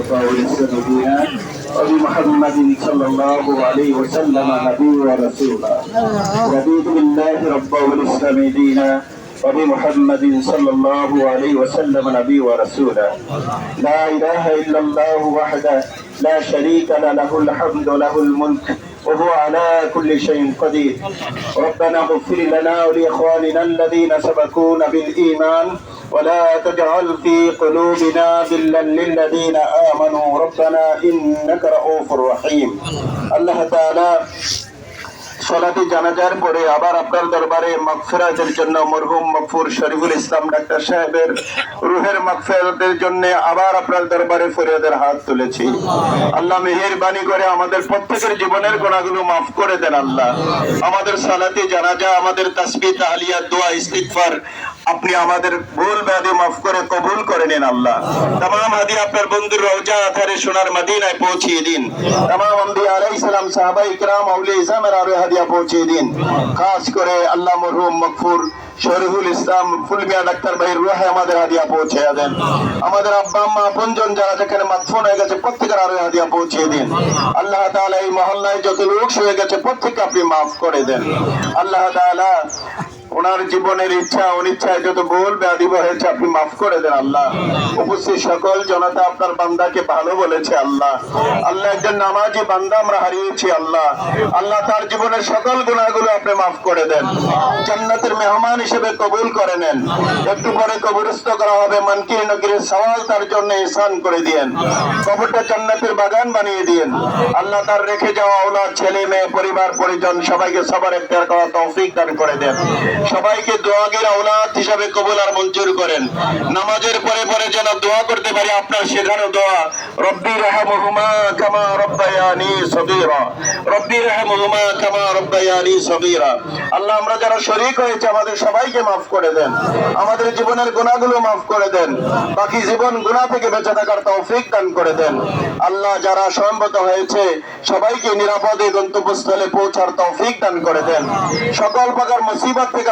ولسيدنا وبمحمد صلى الله عليه وسلم نبي ورسولا رضيت بالله ربا والاسلام دينا وبمحمد صلى الله عليه وسلم نبي ورسولا لا اله الا الله وحده لا شريك له له الحمد له الملك وهو على كل شيء قدير ربنا اغفر لنا ولاخواننا الذين سبقونا بالايمان ولا تجعل في قلوبنا غلا للذين امنوا ربنا انك رؤوف رحيم الله تعالى সলাতে জানাজার পরে আবার আপনার দরবারে মাগফিরাতের জন্য মরহুম মকফুর শরীফুল ইসলাম ডাক্তার সাহেবের রুহের মাগফিরাতের জন্য আবার আপনার দরবারে ফরিয়াদের হাত তুলেছি আল্লাহ মেহেরবানি করে আমাদের প্রত্যেকের জীবনের গোনাগুলো মাফ করে দেন আল্লাহ আমাদের সালাতে জানাজা আমাদের তাসবিহ তাহলিয়া দোয়া ইস্তিগফার আপনি আমাদের ভুল ব্যাধি মাফ করে কবুল করে নেন আল্লাহ। তামাম হাদি আপনার বন্ধুর রওজা আথারে সোনার মদিনায় পৌঁছিয়ে দিন। তামাম আম্বিয়া আলাইহিস সালাম সাহাবা ইকরাম আউলিয়া ইসলামের আরও হাদিয়া পৌঁছিয়ে দিন। খাস করে আল্লাহ মরহুম মকফুর শরীফুল ইসলাম, ফুলমিয়া ডাক্তার ভাই রুহে আমাদের হাদিয়া পৌঁছে দেন। আমাদের আব্বা, আম্মা, আপনজন যারা যেখানে মাতফুন হয়ে গেছে, প্রত্যেকের আরও হাদিয়া পৌঁছে দিন। আল্লাহ তাআলা এই মহল্লায় যত লোক হয়ে গেছে, প্রত্যেককে আপনি মাফ করে দেন। আল্লাহ তাআলা ওনার জীবনের ইচ্ছা, অনিচ্ছায় যত ভুল ব্যাধি হয়েছে আপনি মাফ করে দেন আল্লাহ। উপস্থিত সকল জনতা আপনার বান্দাকে ভালো বলেছে আল্লাহ। আল্লাহ একজন নামাজি বান্দা, আমরা হারিয়েছি আল্লাহ। আল্লাহ তার জীবনের সকল গুণাগুলো আপনি মাফ করে দেন। জান্নাতের মেহমান হিসেবে কবুল করে নেন। একটু পরে কবরস্থ করা হবে, মানকির নকিরের সওয়াল তার জন্য ইসান করে দিয়েন। কবরটা জান্নাতের বাগান বানিয়ে দিয়েন। আল্লাহ তার রেখে যাওয়া ওলা ছেলে, মেয়ে, পরিবার, পরিজন সবাইকে সবার একটা করা তৌফিক দান করে দেন। সবাইকে দোয়াগের আওলাদ হিসাবে কবুল আর মঞ্জুর করেন। নামাজের পরে পরে যেন দোয়া করতে পারি, আপনার শেখানো দোয়া। রব্বি রাহমহুমা কামা রব্বায়ানি সগীরা। রব্বি রাহমহুমা কামা রব্বায়ানি সগীরা। আল্লাহ, আমরা যারা শরীক হয়েছে, আমাদের সবাইকে মাফ করে দেন। আমাদের জীবনের গুনাহগুলো মাফ করে দেন। বাকি জীবন গুনাহ থেকে বেঁচে থাকার তৌফিক দান করে দেন। আল্লাহ, যারা সম্মত হয়েছে, সবাইকে নিরাপদে গন্তব্যস্থলে পৌঁছার তৌফিক দান করে দেন। সকল প্রকার মুসিবত থেকে